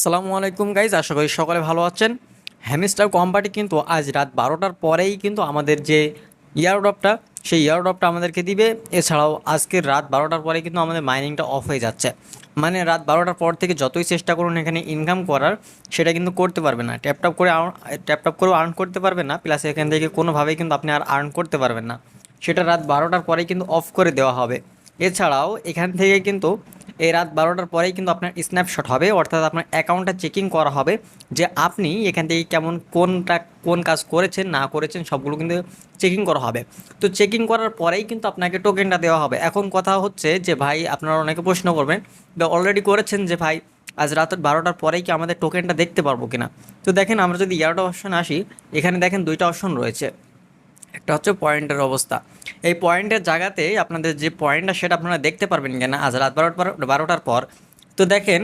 আসসালামু আলাইকুম গাইজ আশা করি সকলে ভালো আছেন। হ্যামিস্টার কোম্পানি কিন্তু আজ রাত বারোটার পরেই কিন্তু আমাদের যে ইয়ারড্রপটা সেই ইয়ারড্রপটা আমাদেরকে দিবে। এছাড়াও আজকের রাত বারোটার পরে কিন্তু আমাদের মাইনিংটা অফ হয়ে যাচ্ছে। মানে রাত বারোটার পর থেকে যতই চেষ্টা করুন এখানে ইনকাম করার, সেটা কিন্তু করতে পারবে না। ট্যাপটপ করে ট্যাপটপ করেও আর্ন করতে পারবে না। প্লাস এখান থেকে কোনোভাবেই কিন্তু আপনি আর আর্ন করতে পারবেন না। সেটা রাত বারোটার পরেই কিন্তু অফ করে দেওয়া হবে। এছাড়াও এখান থেকে কিন্তু এই রাত বারোটার পরেই কিন্তু আপনার স্ন্যাপশট হবে, অর্থাৎ আপনার অ্যাকাউন্টটা চেকিং করা হবে যে আপনি এখান থেকে কেমন কোনটা, কোন কাজ করেছেন, না করেছেন, সবগুলো কিন্তু চেকিং করা হবে। তো চেকিং করার পরেই কিন্তু আপনাকে টোকেনটা দেওয়া হবে। এখন কথা হচ্ছে যে ভাই, আপনারা অনেকে প্রশ্ন করবেন বা অলরেডি করেছেন যে ভাই, আজ রাত বারোটার পরেই কি আমাদের টোকেনটা দেখতে পারব কিনা? তো দেখেন, আমরা যদি এগারোটা অপশন আসি, এখানে দেখেন দুইটা অপশন রয়েছে। একটা হচ্ছে পয়েন্টের অবস্থা। এই পয়েন্টের জায়গাতে আপনাদের যে পয়েন্টটা সেটা আপনারা দেখতে পারবেন কিনা? আজ রাত বারোটার বারোটার পর। তো দেখেন,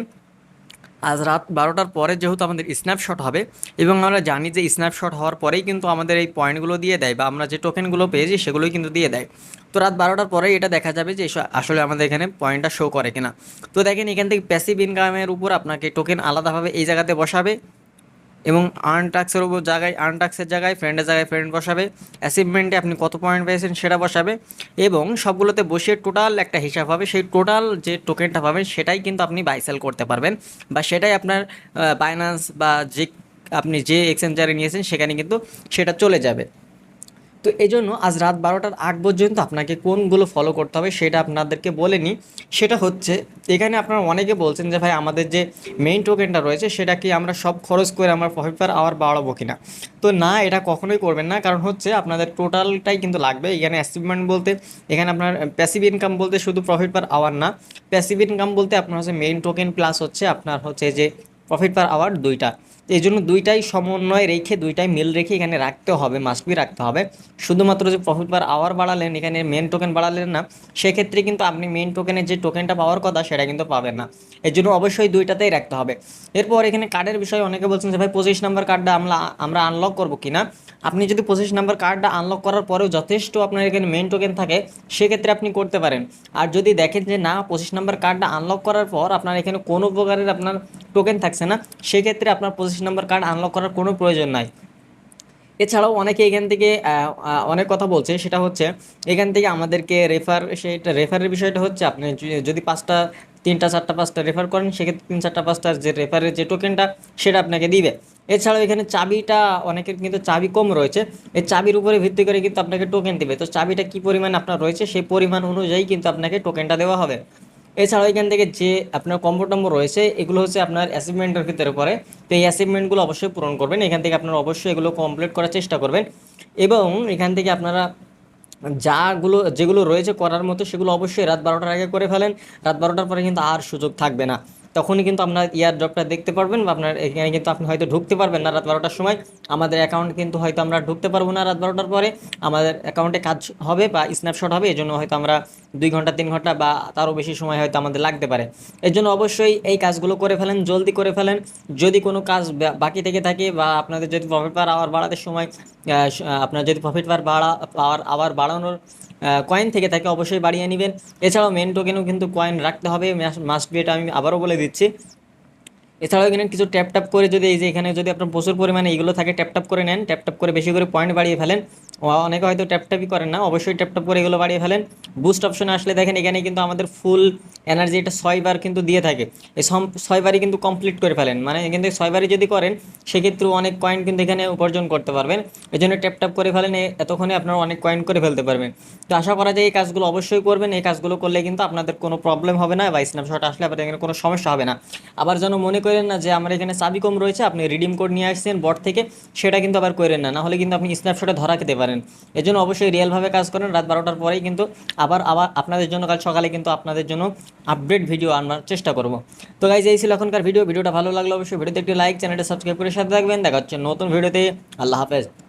আজ রাত বারোটার পরে যেহেতু আমাদের স্ন্যাপশট হবে এবং আমরা জানি যে স্ন্যাপশট হওয়ার পরেই কিন্তু আমাদের এই পয়েন্টগুলো দিয়ে দেয় বা আমরা যে টোকেনগুলো পেয়েছি সেগুলোই কিন্তু দিয়ে দেয়। তো রাত বারোটার পরেই এটা দেখা যাবে যে আসলে আমাদের এখানে পয়েন্টটা শো করে কিনা। তো দেখেন এখান থেকে প্যাসিভ ইনকামের উপর আপনাকে টোকেন আলাদাভাবে এই জায়গাতে বসাবে। এবং আর্ন টাক্সের উপর জায়গায় আর্ন টাক্সের জায়গায় ফ্রেন্ডের জায়গায় ফ্রেন্ড বসাবে অ্যাচিভমেন্টে আপনি কত পয়েন্ট পেয়েছেন সেটা বসাবে এবং সবগুলোতে বসিয়ে টোটাল একটা হিসাব হবে, সেই টোটাল যে টোকেনটা পাবেন সেটাই কিন্তু আপনি বাইসেল করতে পারবেন বা সেটাই আপনার বাইন্যান্স বা যে আপনি যে এক্সচেঞ্জারে নিয়েছেন সেখানে কিন্তু সেটা চলে যাবে। তো এই জন্য আজ রাত বারোটার আগ পর্যন্ত আপনাকে কোনগুলো ফলো করতে হবে সেটা আপনাদেরকে বলে নিই। সেটা হচ্ছে, এখানে আপনারা অনেকে বলছেন যে, ভাই, আমাদের যে মেইন টোকেনটা রয়েছে, সেটা কি আমরা সব খরচ করে আমরা প্রফিট পার আওয়ার বাড়াবো কিনা? তো না, এটা কখনোই করবেন না। কারণ হচ্ছে, আপনাদের টোটালটাই কিন্তু লাগবে। এখানে অ্যাচিভমেন্ট বলতে, এখানে আপনার প্যাসিভ ইনকাম বলতে শুধু প্রফিট পার আওয়ার না প্যাসিভ ইনকাম বলতে আপনার হচ্ছে মেইন টোকেন প্লাস হচ্ছে আপনার হচ্ছে যে প্রফিট পার আওয়ার দুইটা। এই জন্য দুইটাই সমন্বয় রেখে, দুইটাই মিল রেখে এখানে রাখতে হবে মাস্টবি রাখতে হবে। শুধুমাত্র যে প্রফিট পার আওয়ার বাড়ালেন, এখানে মেন টোকেন বাড়ালেন না, সেক্ষেত্রে কিন্তু আপনি মেন টোকেনের যে টোকেনটা পাওয়ার কথা, সেটা কিন্তু পাবেন না। এর জন্য অবশ্যই দুইটাতেই রাখতে হবে। এরপর এখানে কার্ডের বিষয়ে অনেকে বলছেন যে, ভাই, পঁচিশ নম্বর কার্ডটা আমরা আমরা আনলক করব কিনা? আপনি যদি পঁচিশ নাম্বার কার্ডটা আনলক করার পরেও যথেষ্ট আপনার এখানে মেন টোকেন থাকে, সেক্ষেত্রে আপনি করতে পারেন। আর যদি দেখেন যে না পঁচিশ নাম্বার কার্ডটা আনলক করার পর আপনার এখানে কোনো প্রকারের আপনার টোকেন থাকছে না, সেক্ষেত্রে আপনার পঁচিশ নাম্বার কার্ড আনলক করার কোনো প্রয়োজন নাই। এছাড়াও অনেকে এখান থেকে অনেক কথা বলছে, সেটা হচ্ছে, এখান থেকে আমাদেরকে রেফার সেটা রেফারের বিষয়টা হচ্ছে, আপনি যদি পাঁচটা তিনটা, চারটা, পাঁচটা রেফার করেন, সেক্ষেত্রে তিন, চারটা পাঁচটার যে রেফারের যে টোকেনটা সেটা আপনাকে দিবে। এছাড়াও এখানে চাবিটা, অনেকের কিন্তু চাবি কম রয়েছে, এই চাবির উপরে ভিত্তি করে কিন্তু আপনাকে টোকেন দিবে। তো চাবিটা কি পরিমাণ আপনার রয়েছে, সেই পরিমাণ অনুযায়ী কিন্তু আপনাকে টোকেনটা দেওয়া হবে। এছাড়াও এখান থেকে যে আপনার কম্বো টম্বো রয়েছে, এগুলো হচ্ছে আপনার অ্যাচিভমেন্টের ভিতরে পড়ে। তো এই অ্যাচিভমেন্টগুলো অবশ্যই পূরণ করবেন, এখান থেকে আপনারা অবশ্যই এগুলো কমপ্লিট করার চেষ্টা করবেন। এবং এখান থেকে আপনারা যাগুলো, যেগুলো রয়েছে করার মতো, সেগুলো অবশ্যই রাত বারোটার আগে করে ফেলেন। রাত বারোটার পরে কিন্তু আর সুযোগ থাকবে না। তখনই কিন্তু আপনার ইয়ার ড্রপটা দেখতে পারবেন বা আপনার এখানে কিন্তু আপনি হয়তো ঢুকতে পারবেন না রাত বারোটার সময়। আমাদের অ্যাকাউন্ট কিন্তু হয়তো আমরা ঢুকতে পারব না রাত বারোটার পরে। আমাদের অ্যাকাউন্টে কাজ হবে বা স্ন্যাপশট হবে এই জন্য হয়তো আমরা দুই ঘণ্টা, তিন ঘণ্টা বা তারও বেশি সময় হয়তো আমাদের লাগতে পারে। এর জন্য অবশ্যই এই কাজগুলো করে ফেলেন, জলদি করে ফেলেন। যদি কোনো কাজ বাকি থেকে থাকে বা আপনাদের যদি প্রফিট পার আওয়ার বাড়াতে সময় আপনার যদি প্রফিট পার বাড়া, পাওয়ার আবার বাড়ানোর কয়েন থেকে থাকে অবশ্যই বাড়িয়ে নেবেন। এছাড়াও মেন টোকেনও কিন্তু কয়েন রাখতে হবে। মাস্ট বি এটা আমি আবারও বলে দিচ্ছি। এছাড়াও এখানে কিছু ট্যাপ ট্যাপ করে যদি এই যে এখানে যদি আপনার প্রচুর পরিমাণে এইগুলো থাকে ট্যাপ ট্যাপ করে নেন ট্যাপ ট্যাপ করে বেশি করে পয়েন্ট বাড়িয়ে ফেলেন। অনেকে হয়তো ট্যাপ ট্যাপই করেন না, অবশ্যই ট্যাপ ট্যাপ করে এগুলো বাড়িয়ে ফেলেন। বুস্ট অপশনে আসলে দেখেন এখানে কিন্তু আমাদের ফুল এনার্জি এটা ছয়বার কিন্তু দিয়ে থাকে। এই ছয়বারই কিন্তু কমপ্লিট করে ফেলেন। মানে কিন্তু ছয়বারই যদি করেন সেক্ষেত্রে অনেক কয়েন কিন্তু এখানে উপার্জন করতে পারবেন। এই জন্য ট্যাপ ট্যাপ করে ফেলেন এতক্ষণে আপনারা অনেক কয়েন করে ফেলতে পারবেন। তো আশা করা যায় এই কাজগুলো অবশ্যই করবেন। এই কাজগুলো করলে কিন্তু আপনাদের কোনো প্রবলেম হবে না বা স্ন্যাপশট আসলে আপনাদের এখানে কোনো সমস্যা হবে না। আবার যেন মনে করেন না যে আমার এখানে চাবি কম রয়েছে, আপনি রিডিম কোড নিয়ে আসছেন বট থেকে, সেটা কিন্তু আবার করেন না। নাহলে কিন্তু আপনি স্ন্যাপশটে ধরা খেতে পারেন। এই জন্য অবশ্যই রিয়েলভাবে কাজ করেন। রাত বারোটার পরেই কিন্তু আবার আবার আপনাদের জন্য, কাল সকালে কিন্তু আপনাদের জন্য আপডেট ভিডিও আনার চেষ্টা করব। তো গাইজ এই ছিল এখনকার ভিডিও ভিডিওটা ভালো লাগল অবশ্যই ভিডিওতে একটি লাইক চ্যানেলটা সাবস্ক্রাইব করে সাথে থাকবেন। দেখা হচ্ছে নতুন ভিডিওতে আল্লাহ হাফেজ।